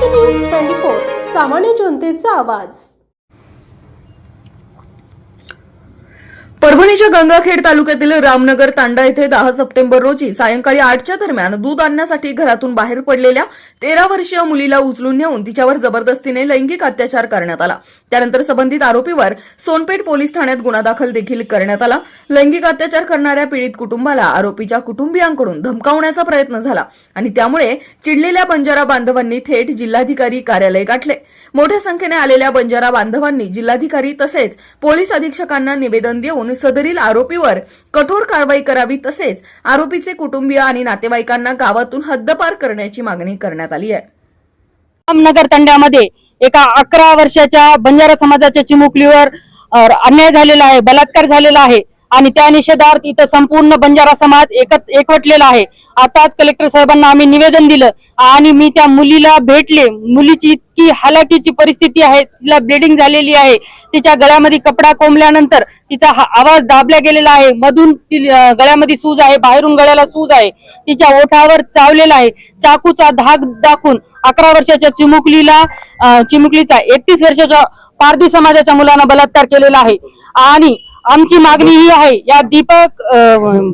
Maharashtra news twenty four सामान्य जनतेचा आवाज. परभणीच्या गंगाखेड तालुक्यातील रामनगर तांडा येथे दहा सप्टेंबर रोजी सायंकाळी आठच्या दरम्यान दूध आणण्यासाठी घरातून बाहेर पडलेल्या तेरा वर्षीय मुलीला उचलून नेऊन तिच्यावर जबरदस्तीने लैंगिक अत्याचार करण्यात आला. त्यानंतर संबंधित आरोपीवर सोनपेठ पोलीस ठाण्यात गुन्हा दाखल देखील करण्यात आला. लैंगिक अत्याचार करणाऱ्या पीडित कुटुंबाला आरोपीच्या कुटुंबियांकडून धमकावण्याचा प्रयत्न झाला आणि त्यामुळे चिडलेल्या बंजारा बांधवांनी थेट जिल्हाधिकारी कार्यालय गाठले. मोठ्या संख्येने आलेल्या बंजारा बांधवांनी जिल्हाधिकारी तसेच पोलीस अधीक्षकांना निवेदन देऊन सदरील आरोपीवर कठोर कारवाई करावी तसेच आरोपीचे कुटुंबीय आणि नातेवाईकांना गावातून हद्दपार करण्याची मागणी करण्यात आली आहे. रामनगर तंड्यामध्ये एका अकरा वर्षाच्या बंजारा समाजाच्या चिमुकलीवर अन्याय झालेला आहे बलात्कार झालेला आहे. आणि त्या निषेधार्थ इथं संपूर्ण बंजारा समाज एकत एकवटलेला आहे. आताच कलेक्टर साहेबांना आम्ही निवेदन दिलं आणि मी त्या मुलीला भेटले. मुलीची इतकी हालाकीची परिस्थिती आहे तिला ब्लिडिंग झालेली आहे. तिच्या गळ्यामध्ये कपडा कोंबल्यानंतर तिचा हा आवाज दाबला गेलेला आहे. मधून ती गळ्यामध्ये सूज आहे बाहेरून गळ्याला सूज आहे. तिच्या ओठावर चावलेला आहे. चाकूचा धाक दाखवून अकरा वर्षाच्या चिमुकलीला चिमुकलीचा एकतीस वर्षाच्या पारधी समाजाच्या मुलांना बलात्कार केलेला आहे. आणि आमची मागणी ही आहे या दीपक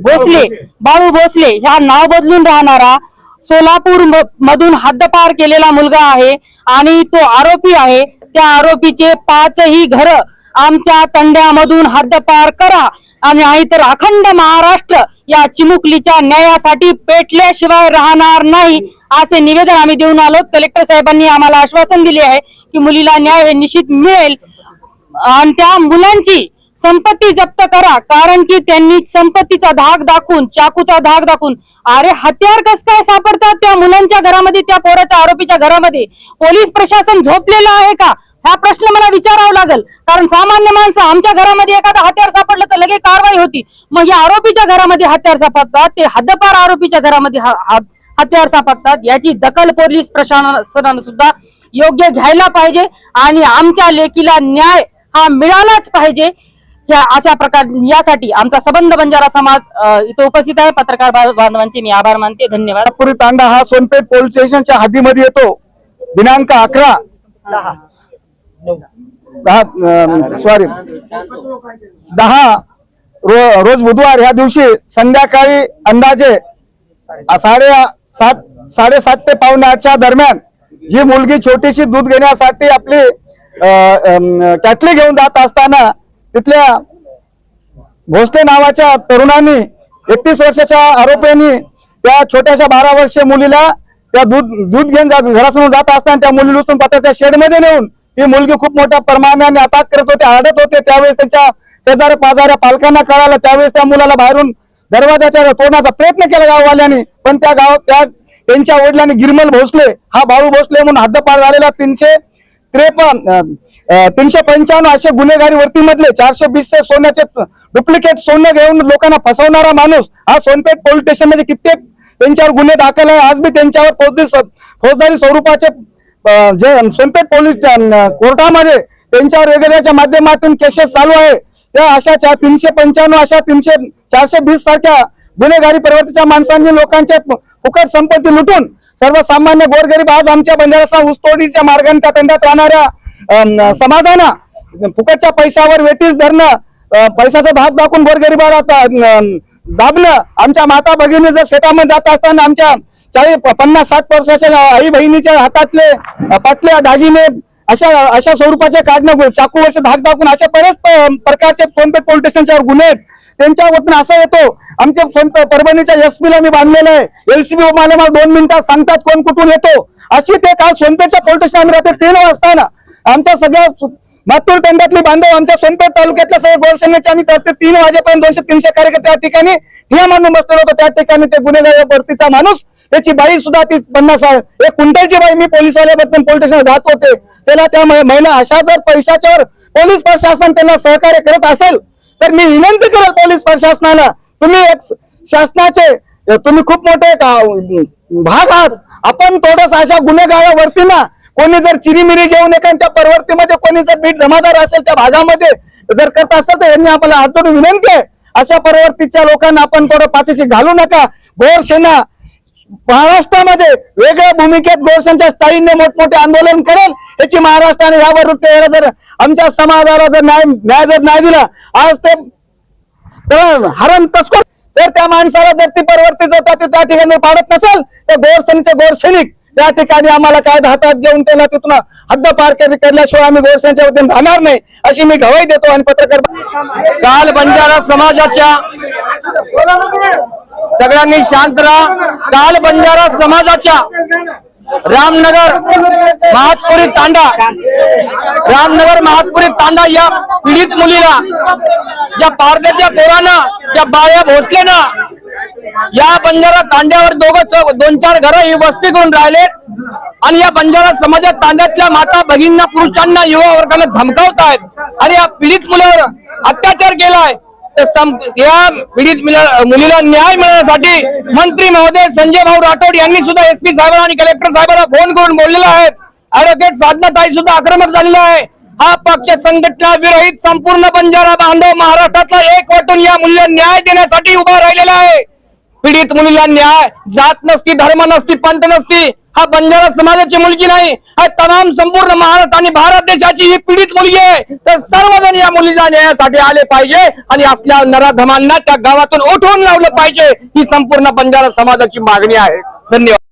भोसले बाळू भोसले ह्या नाव बदलून राहणारा सोलापूर म- मधून हद्दपार केलेला मुलगा आहे आणि तो आरोपी आहे. त्या आरोपीचे पाचही घर आमच्या तंड्यामधून हद्दपार करा आणि नाहीतर अखंड महाराष्ट्र या चिमुकलीच्या न्यायासाठी पेटल्याशिवाय राहणार नाही असे निवेदन आम्ही देऊन आलो. कलेक्टर साहेबांनी आम्हाला आश्वासन दिले आहे की मुलीला न्याय हे निश्चित मिळेल. आणि त्या मुलांची संपत्ती जप्त करा कारण की त्यांनी संपत्तीचा धाक दाखवून चाकूचा धाक दाखवून अरे हत्यार कस काय सापडतात त्या मुलांच्या घरामध्ये त्या पोराच्या आरोपीच्या घरामध्ये? पोलीस प्रशासन झोपलेलं आहे का? हा प्रश्न मला विचारावा लागेल. कारण सामान्य माणसं आमच्या घरामध्ये एखादा हत्यार सापडलं तर लगेच कारवाई होती. मग या आरोपीच्या घरामध्ये हत्यार सापडतात ते हद्दपार आरोपीच्या घरामध्ये हत्यार सापडतात याची दखल पोलीस प्रशासनानं सुद्धा योग्य घ्यायला पाहिजे आणि आमच्या लेकीला न्याय हा मिळालाच पाहिजे. ह्या अशा प्रकार यासाठी आमचा सबंध बंजारा समाज इथं उपस्थित आहे. पत्रकार बांधवांचे मी आभार मानते. धन्यवाद. नागपुरी तांडा हा सोनपेठ पोलीस स्टेशनच्या हद्दीमध्ये येतो. दिनांक अकरा. दहा. सॉरी दहा रो- रोज बुधवार ह्या दिवशी संध्याकाळी अंदाजे साडे सात साडेसात ते पावणे आठच्या दरम्यान जी मुलगी छोटीशी दूध घेण्यासाठी आपली कॅटली घेऊन जात असताना तिथल्या भोसले नावाच्या तरुणांनी एकतीस वर्षाच्या आरोपींनी त्या छोट्याशा बारा वर्षीय मुलीला त्या दूध दूध घेऊन घरासमोर जात असताना त्या मुली उचलून पत्राच्या शेडमध्ये नेऊन ती मुलगी खूप मोठ्या प्रमाणाने अटॅक करत होते आडत होते. त्यावेळेस त्यांच्या शेजाऱ्या पाजाऱ्या पालकांना कळालं. त्यावेळेस त्या मुलाला बाहेरून दरवाजाच्या तोडण्याचा प्रयत्न केला गाववाल्यांनी. पण त्या गाव त्या त्यांच्या वडिलांनी गिरमल भोसले. हा बाळू भोसले म्हणून हद्दपार झालेला तीनशे त्रेपन्न तीनशे पंच्याण्णव असे गुन्हेगारी वरतीमधले चारशे वीसचे सोन्याचे डुप्लिकेट सोनं घेऊन लोकांना फसवणारा माणूस हा सोनपेठ पोलीस स्टेशनमध्ये कित्येक त्यांच्यावर गुन्हे दाखल आहे. आज बी त्यांच्यावर फौजदारी फौजदारी स्वरूपाचे जे सोनपेठ पोलीस कोर्टामध्ये त्यांच्यावर वगैरेच्या माध्यमातून केसेस चालू आहे. त्या अशा चार तीनशे पंच्याण्णव अशा तीनशे चारशे वीस सारख्या गुन्हेगारी प्रवृत्तीच्या माणसांनी लोकांच्या फुकट संपत्ती लुटून सर्वसामान्य गोरगरीब आज आमच्या बंजारा ऊसतोडीच्या मार्गाने त्या तंड्यात राहणाऱ्या समाजानं फुकटच्या पैशावर वेटीस धरणं पैशाचा भाग दाखवून गोरगरीबाला दाबणं. दाबलं आमच्या माता भगिनी जर शेतामध्ये जात असताना आमच्या चाळीस पन्नास साठ वर्षाच्या आई बहिणीच्या हातातले पाटल्या दागिने अशा अशा स्वरूपाचे काढणं चाकूवरचे धाक दाखवून अशा बरेच प्रकारचे सोनपेठ पोलीस स्टेशनच्यावर गुन्हे आहेत. त्यांच्या वतीने असा येतो आमच्या सोनपेठ परभणीच्या एसपीला मी बांधलेलं आहे. एलसीबी मला मला दोन मिनिटात सांगतात कोण कुठून येतो. अशी ते काल सोनपेठच्या पोलीस स्टेशन आम्ही रात्री तीन वाजताना आमच्या सगळ्या मातूर तंड्यातली बांधव आमच्या सोनपेठ तालुक्यातल्या सगळ्या गोरसेनेचे आम्ही तर तीन वाजेपर्यंत दोनशे तीनशे कार्यकर्ते त्या ठिकाणी ठिया मानून बसलेलो होतो. त्या ठिकाणी ते गुन्हेगार भरतीचा माणूस त्याची बाई सुद्धा ती पन्नास एक क्विंटलची बाई मी पोलीसवाल्याबद्दल पोलीस स्टेशन जात होते. त्याला त्या महिला अशा जर पैशाच्यावर पोलीस प्रशासन त्यांना सहकार्य करत असेल तर मी विनंती करेल पोलीस प्रशासनाला तुम्ही एक शासनाचे तुम्ही खूप मोठे भाग आहात. आपण थोडस अशा गुन्हेगारावरती ना कोणी जर चिरीमिरी घेऊन एका त्या परवर्तीमध्ये कोणी जर बीट जमादार असेल त्या भागामध्ये जर करत असेल तर यांनी आपल्याला हात जोडून विनंती आहे. अशा परवर्तीच्या लोकांना आपण थोडं पाठीशी घालू नका. गोर सेना महाराष्ट्रामध्ये वेगळ्या भूमिकेत गोरसांच्या स्थायीने मोठमोठे आंदोलन करेल. याची महाराष्ट्राने यावर त्याला जर आमच्या समाजाला जर न्याय न्याय जर न्याय दिला आज ते हरण तस्कर तर त्या माणसाला जर ती परवर्ती जातात ते त्या ठिकाणी पाडत नसेल तर गोरसैनिकचे गोरसैनिक त्या ठिकाणी आम्हाला कायदा हातात घेऊन त्यांना तिथून हद्द पार केल्याशिवाय आम्ही गोरसैनिकच्या वतीने राहणार नाही अशी मी गवाई देतो आणि पत्रकार काल बंजारा समाजाच्या सगळ्यांनी शांत राहा. काल बंजारा समाजाच्या रामनगर महातपुरी तांडा रामनगर महातपुरी तांडा या पीडित मुलीला ज्या पारद्याच्या पोरानं त्या बाया भोसलेनं या बंजारा तांड्यावर दोघं दोन चार घर ही वस्ती करून राहिले. आणि या बंजारा समाजात तांड्यातल्या माता भगिनींना पुरुषांना युवा वर्गाला धमकावत आहेत आणि या पीडित मुलावर अत्याचार केलाय. या पीडित मुलीला न्याय मिळण्यासाठी मंत्री महोदय संजय भाऊ राठोड यांनी सुद्धा एसपी साहेबांना आणि कलेक्टर साहेबांना फोन करून बोललेला आहे. ऍडव्होकेट साधनाताई सुद्धा आक्रमक झालेला आहे. हा पक्ष संघटना विरहित संपूर्ण बंजारा बांधव महाराष्ट्रातला एक वाटून या मुलीला न्याय देण्यासाठी उभा राहिलेला आहे. पीडित मुलीला न्याय जात नसती धर्म नसती पंथ नसती हा बंजारा समाजाची मुलगी नाही हा तमाम संपूर्ण महाराष्ट्र आणि भारत देशाची ही पीडित मुलगी आहे. तर सर्वजण या मुलीला न्यायासाठी आले पाहिजे आणि असल्या नराधमांना त्या गावातून उठवून लावलं पाहिजे. ही संपूर्ण बंजारा समाजाची मागणी आहे. धन्यवाद.